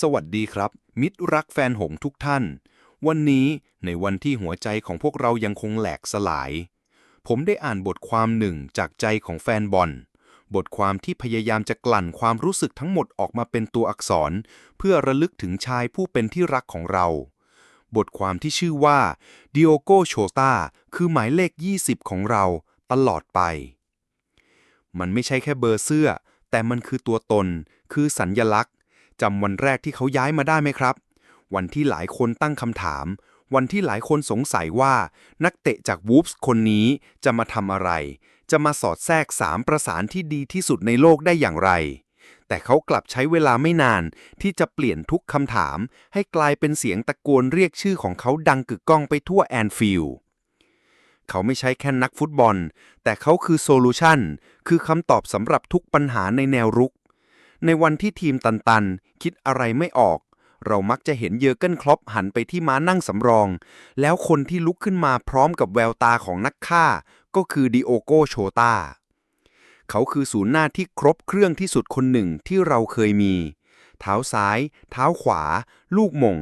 สวัสดีครับ มิตรรักแฟนหงทุกท่าน วันนี้ในวันที่หัวใจของพวกเรายังคงแหลกสลาย ผมได้อ่านบทความหนึ่งจากใจของแฟนบอล บทความที่พยายามจะกลั่นความรู้สึกทั้งหมดออกมาเป็นตัวอักษร เพื่อระลึกถึงชายผู้เป็นที่รักของเรา บทความที่ชื่อว่าดิโอโกโชตาคือหมายเลข 20 ของเราตลอดไป มันไม่ใช่แค่เบอร์เสื้อ แต่มันคือตัวตน คือสัญญลักษณ์ จำวันแรกที่เขาย้ายมาได้ไหมครับ วันที่หลายคนตั้งคำถาม วันที่หลายคนสงสัยว่านักเตะจากวูฟส์คนนี้จะมาทำอะไร จะมาสอดแทรกสามประสานที่ดีที่สุดในโลกได้อย่างไร แต่เขากลับใช้เวลาไม่นานที่จะเปลี่ยนทุกคำถาม ให้กลายเป็นเสียงตะโกนเรียกชื่อของเขาดังกึกก้องไปทั่วแอนฟิลด์เขาไม่ใช่แค่นักฟุตบอล แต่เขาคือโซลูชันคือคำตอบสำหรับทุกปัญหาในแนวรุก ในวันที่ทีมตันๆ คิดอะไรไม่ออก เรามักจะเห็นเยอร์เกินคล็อปหันไปที่ม้านั่งสำรอง แล้วคนที่ลุกขึ้นมาพร้อมกับแววตาของนักฆ่า ก็คือดิโอโกโชตาเขาคือศูนย์หน้าที่ครบเครื่องที่สุดคนหนึ่งที่เราเคยมี เท้าซ้าย เท้าขวา ลูกมง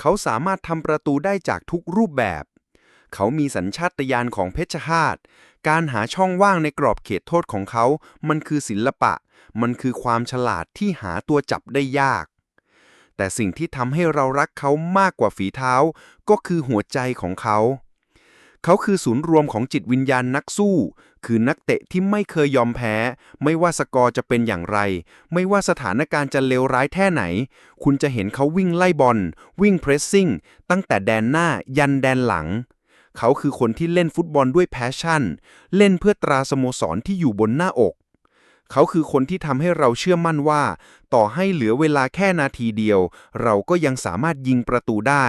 เขาสามารถทำประตูได้จากทุกรูปแบบ เขามีสัญชาตญาณของเพชฌฆาต การหาช่องว่างในกรอบเขตโทษของเขา มันคือศิลปะ มันคือความฉลาดที่หาตัวจับได้ยาก แต่สิ่งที่ทำให้เรารักเขามากกว่าฝีเท้า ก็คือหัวใจของเขา เขาคือศูนย์รวมของจิตวิญญาณนักสู้ คือนักเตะที่ไม่เคยยอมแพ้ ไม่ว่าสกอร์จะเป็นอย่างไร ไม่ว่าสถานการณ์จะเลวร้ายแค่ไหน คุณจะเห็นเขาวิ่งไล่บอล วิ่งเพรสซิ่ง ตั้งแต่แดนหน้ายันแดนหลัง เขาคือคนที่เล่นฟุตบอลด้วยแพชชั่น เล่นเพื่อตราสโมสรที่อยู่บนหน้าอก เขาคือคนที่ทำให้เราเชื่อมั่นว่า ต่อให้เหลือเวลาแค่นาทีเดียว เราก็ยังสามารถยิงประตูได้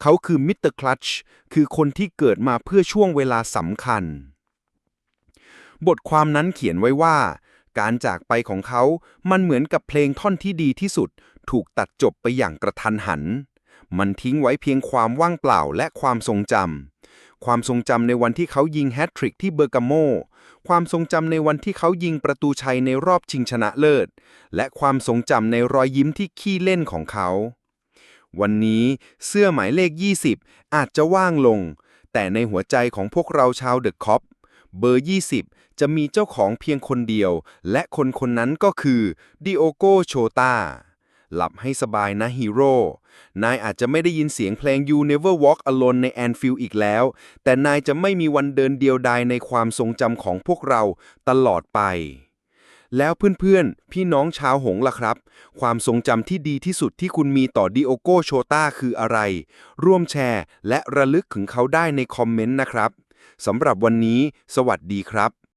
เขาคือมิสเตอร์คลัชคือคนที่เกิดมาเพื่อช่วงเวลาสำคัญ บทความนั้นเขียนไว้ว่าการจากไปของเขา มันเหมือนกับเพลงท่อนที่ดีที่สุด ถูกตัดจบไปอย่างกระทันหัน มันทิ้งไว้เพียงความว่างเปล่าและความทรงจำ ความทรงจำในวันที่เขายิงแฮตทริกที่เบอร์กาโม ความทรงจำในวันที่เขายิงประตูชัยในรอบชิงชนะเลิศ และความทรงจำในรอยยิ้มที่ขี้เล่นของเขา วันนี้เสื้อหมายเลข 20 อาจจะว่างลง แต่ในหัวใจของพวกเราชาวเดอะคอปเบอร์ 20 จะมีเจ้าของเพียงคนเดียว และคนคนนั้นก็คือดิโอโกโชตา หลับให้สบายนะฮีโร่ นายอาจจะไม่ได้ยินเสียงเพลง You Never Walk Alone ในแอนฟิลอีกแล้ว แต่นายจะไม่มีวันเดินเดียวดายในความทรงจำของพวกเราตลอดไป แล้วเพื่อนๆ พี่น้องชาวหงล่ะครับ ความทรงจำที่ดีที่สุดที่คุณมีต่อดิโอโกโชตาคืออะไร ร่วมแชร์ และระลึกถึงเขาได้ในคอมเมนต์นะครับ สำหรับวันนี้ สวัสดีครับ